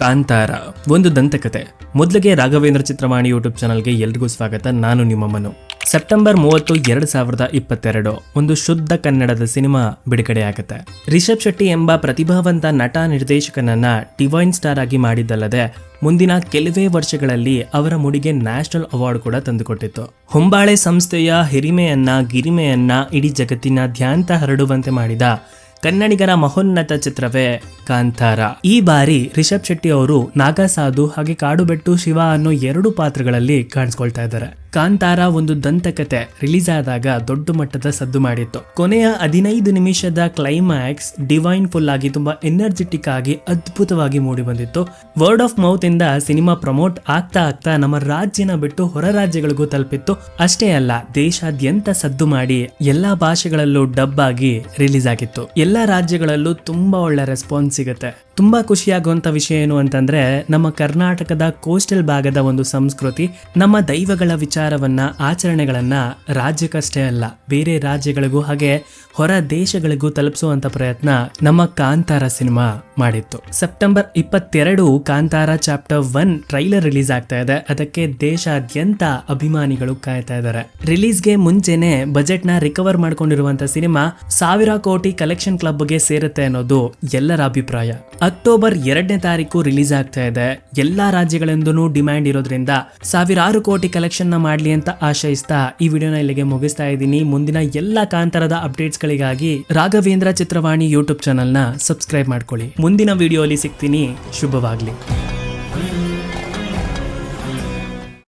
ಕಾಂತಾರ. ಒಂದು ದಂತಕತೆ. ಮೊದಲಿಗೆ ರಾಘವೇಂದ್ರ ಚಿತ್ರವಾಣಿ ಯೂಟ್ಯೂಬ್ ಚಾನಲ್ಗೆ ಎಲ್ರಿಗೂ ಸ್ವಾಗತ. ನಾನು ನಿಮ್ಮ ಮನು. ಸೆಪ್ಟೆಂಬರ್ ಮೂವತ್ತು, ಎರಡು ಸಾವಿರದ ಇಪ್ಪತ್ತೆರಡು. ಒಂದು ಶುದ್ಧ ಕನ್ನಡದ ಸಿನಿಮಾ ಬಿಡುಗಡೆಯಾಗುತ್ತೆ ರಿಷಬ್ ಶೆಟ್ಟಿ ಎಂಬ ಪ್ರತಿಭಾವಂತ ನಟ ನಿರ್ದೇಶಕನನ್ನ ಡಿವೈನ್ ಸ್ಟಾರ್ ಆಗಿ ಮಾಡಿದ್ದಲ್ಲದೆ, ಮುಂದಿನ ಕೆಲವೇ ವರ್ಷಗಳಲ್ಲಿ ಅವರ ಮುಡಿಗೆ ನ್ಯಾಷನಲ್ ಅವಾರ್ಡ್ ಕೂಡ ತಂದುಕೊಟ್ಟಿತ್ತು. ಹೊಂಬಾಳೆ ಸಂಸ್ಥೆಯ ಹಿರಿಮೆಯನ್ನ, ಗಿರಿಮೆಯನ್ನ ಇಡೀ ಜಗತ್ತಿನಾದ್ಯಂತ ಹರಡುವಂತೆ ಮಾಡಿದ ಕನ್ನಡಿಗರ ಮಹೋನ್ನತ ಚಿತ್ರವೇ ಕಾಂತಾರ. ಈ ಬಾರಿ ರಿಷಬ್ ಶೆಟ್ಟಿ ಅವರು ನಾಗಸಾಧು ಹಾಗೆ ಕಾಡುಬೆಟ್ಟು ಶಿವ ಅನ್ನೋ ಎರಡು ಪಾತ್ರಗಳಲ್ಲಿ ಕಾಣಿಸ್ಕೊಳ್ತಾ ಇದ್ದಾರೆ. ಕಾಂತಾರ ಒಂದು ದಂತಕತೆ ರಿಲೀಸ್ ಆದಾಗ ದೊಡ್ಡ ಮಟ್ಟದ ಸದ್ದು ಮಾಡಿತ್ತು. ಕೊನೆಯ ಹದಿನೈದು ನಿಮಿಷದ ಕ್ಲೈಮ್ಯಾಕ್ಸ್ ಡಿವೈನ್ ಫುಲ್ ಆಗಿ ತುಂಬಾ ಎನರ್ಜೆಟಿಕ್ ಆಗಿ ಅದ್ಭುತವಾಗಿ ಮೂಡಿ ಬಂದಿತ್ತು. ವರ್ಡ್ ಆಫ್ ಮೌತ್ ಇಂದ ಸಿನಿಮಾ ಪ್ರಮೋಟ್ ಆಗ್ತಾ ಆಗ್ತಾ ನಮ್ಮ ರಾಜ್ಯನ ಬಿಟ್ಟು ಹೊರ ರಾಜ್ಯಗಳಿಗೂ ತಲುಪಿತ್ತು. ಅಷ್ಟೇ ಅಲ್ಲ, ದೇಶಾದ್ಯಂತ ಸದ್ದು ಮಾಡಿ ಎಲ್ಲಾ ಭಾಷೆಗಳಲ್ಲೂ ಡಬ್ ಆಗಿ ರಿಲೀಸ್ ಆಗಿತ್ತು. ಎಲ್ಲಾ ರಾಜ್ಯಗಳಲ್ಲೂ ತುಂಬಾ ಒಳ್ಳೆ ರೆಸ್ಪಾನ್ಸ್ ಸಿಗುತ್ತೆ. ತುಂಬಾ ಖುಷಿಯಾಗುವಂತ ವಿಷಯ ಏನು ಅಂತಂದ್ರೆ, ನಮ್ಮ ಕರ್ನಾಟಕದ ಕೋಸ್ಟಲ್ ಭಾಗದ ಒಂದು ಸಂಸ್ಕೃತಿ, ನಮ್ಮ ದೈವಗಳ ವಿಚಾರವನ್ನ, ಆಚರಣೆಗಳನ್ನ ರಾಜ್ಯಕ್ಕಷ್ಟೇ ಅಲ್ಲ, ಬೇರೆ ರಾಜ್ಯಗಳಿಗೂ ಹಾಗೆ ಹೊರ ದೇಶಗಳಿಗೂ ತಲುಪಿಸುವಂತ ಪ್ರಯತ್ನ ನಮ್ಮ ಕಾಂತಾರ ಸಿನಿಮಾ. ಮಾಡಿತ್ತು. ಸೆಪ್ಟೆಂಬರ್ ಇಪ್ಪತ್ತೆರಡು Kantara chapter one trailer release ಆಗ್ತಾ ಇದೆ. ಅದಕ್ಕೆ ದೇಶಾದ್ಯಂತ ಅಭಿಮಾನಿಗಳು ಕಾಯ್ತಾ ಇದ್ದಾರೆ. ರಿಲೀಸ್ಗೆ ಮುಂಚೆನೆ ಬಜೆಟ್ನ ರಿಕವರ್ ಮಾಡ್ಕೊಂಡಿರುವಂತ ಸಿನಿಮಾ ಸಾವಿರ ಕೋಟಿ ಕಲೆಕ್ಷನ್ ಕ್ಲಬ್ಗೆ ಸೇರುತ್ತೆ ಅನ್ನೋದು ಎಲ್ಲರ ಅಭಿಪ್ರಾಯ. ಅಕ್ಟೋಬರ್ ಎರಡನೇ ತಾರೀಕು ರಿಲೀಸ್ ಆಗ್ತಾ ಇದೆ. ಎಲ್ಲಾ ರಾಜ್ಯಗಳಿಂದನೂ ಡಿಮ್ಯಾಂಡ್ ಇರೋದ್ರಿಂದ ಸಾವಿರಾರು ಕೋಟಿ ಕಲೆಕ್ಷನ್ನ ಮಾಡ್ಲಿ ಅಂತ ಆಶಯಿಸ್ತಾ ಈ ವಿಡಿಯೋನ ಇಲ್ಲಿಗೆ ಮುಗಿಸ್ತಾ ಇದ್ದೀನಿ. ಮುಂದಿನ ಎಲ್ಲಾ ಕಾಂತಾರದ ಅಪ್ಡೇಟ್ಸ್ ಗಳಿಗಾಗಿ ರಾಘವೇಂದ್ರ ಚಿತ್ರವಾಣಿ ಯೂಟ್ಯೂಬ್ ಚಾನೆಲ್ನ ಸಬ್ಸ್ಕ್ರೈಬ್ ಮಾಡ್ಕೊಳ್ಳಿ. ಮುಂದಿನ ವಿಡಿಯೋ ಸಿಗ್ತೀನಿ. ಶುಭವಾಗ್ಲಿ.